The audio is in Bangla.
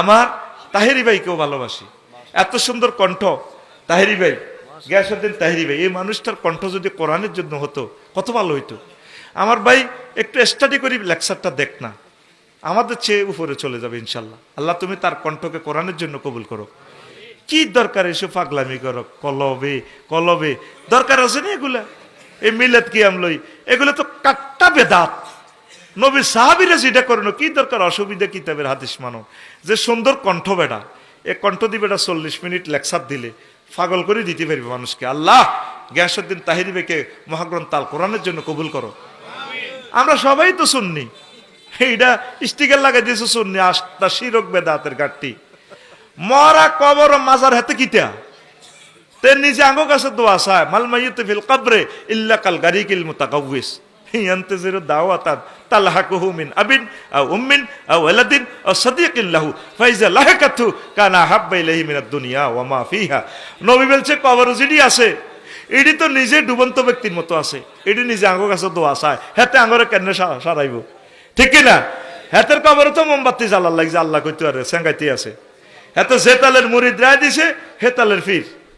আমার তাহেরি ভাইকেও ভালোবাসি। এত সুন্দর কণ্ঠ, তাহেরি ভাই। গ্যাসুদ্দিন তাহেরি ভাই। এই মানুষটার কণ্ঠ যদি কোরআনের জন্য হতো, কত ভালো হইতো। আমার ভাই একটু স্টাডি করি লেকচারটা দেখ না। আমাদের চেয়ে উপরে চলে যাবে ইনশাল্লাহ। আল্লাহ, তুমি তার কণ্ঠকে কোরআনের জন্য কবুল করো। কি দরকার এসব পাগলামি করো? কলবে কলবে। দরকার আছে না এগুলা? এই মিলেত কি আমলই এগুলো তো কাট্টা বেদাত। নবী সাহাবিরা যেটা করল কি দরকার? অসুবিধা কিতাবের হাদিস মানো? যে সুন্দর কণ্ঠ বেড়া এ কণ্ঠ দিয়ে বেটা চল্লিশ মিনিট লেকচার দিলে পাগল করে দিতে পারবে মানুষকে। আল্লাহ গ্যাসুদ্দিন তাহিরি বেকে মহাগ্রন্থ তাল কোরআনের জন্য কবুল করো। আমরা সবাই তো শুননি এইটা স্টিকার লাগাই দিয়েছে শুননি আস্তা শিরক বেদাতের গাঠটি মরা কবর মাজার হাতে কিতা? তে নিজে আঙ্গ কাছে দোয়া চায়, মাল মাইয়তে ফিল কবরে ইল্লা কাল গারিকিল মুতাকাউইস ইয়ান্তাজিরু দাওয়াতান তালহাকুহু মিন আবিন আও উম্মিন আও ওয়ালাদিন আও সাদিকিন লাহু ফাইজা লাহাকাতু কানা হাব্বা ইলাইহি মিনাদ দুনিয়া ওয়া মা ফিহা। নবী বলছে কবর যেটি আছে এটি তো নিজে ডুবন্ত ব্যক্তির মতো আছে। এটি নিজে আঙ্গ কাছে দোয়া হেতে আঙ্গরে কেন সারাইব? ঠিক কি না হেতের কবরে তো মোমবাতি জ্বালার লাগছে, আল্লাহ কইতে পারে সেঙ্গাইতে আছে। এত জেতালের মুড়ি দ্রায় দিছে হেতালের ফির।